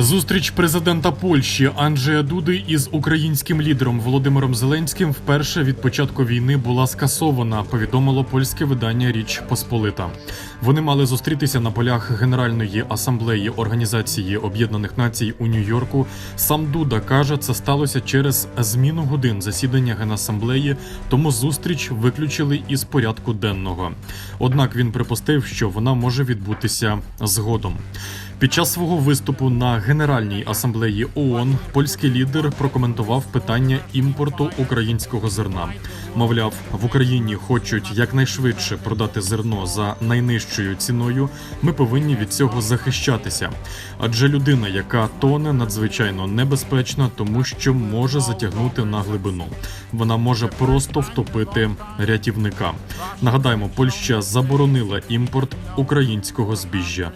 Зустріч президента Польщі Анджея Дуди із українським лідером Володимиром Зеленським вперше від початку війни була скасована. Повідомило польське видання Річ Посполита. Вони мали зустрітися на полях Генеральної асамблеї Організації Об'єднаних Націй у Нью-Йорку. Сам Дуда каже, це сталося через зміну годин засідання Генасамблеї, тому зустріч виключили із порядку денного. Однак він припустив, що вона може відбутися згодом. Під час свого виступу на Генеральній асамблеї ООН польський лідер прокоментував питання імпорту українського зерна. Мовляв, в Україні хочуть якнайшвидше продати зерно за найнижчою ціною. Ми повинні від цього захищатися. Адже людина, яка тоне, надзвичайно небезпечна, тому що може затягнути на глибину. Вона може просто втопити рятівника. Нагадаємо, Польща заборонила імпорт українського збіжжя.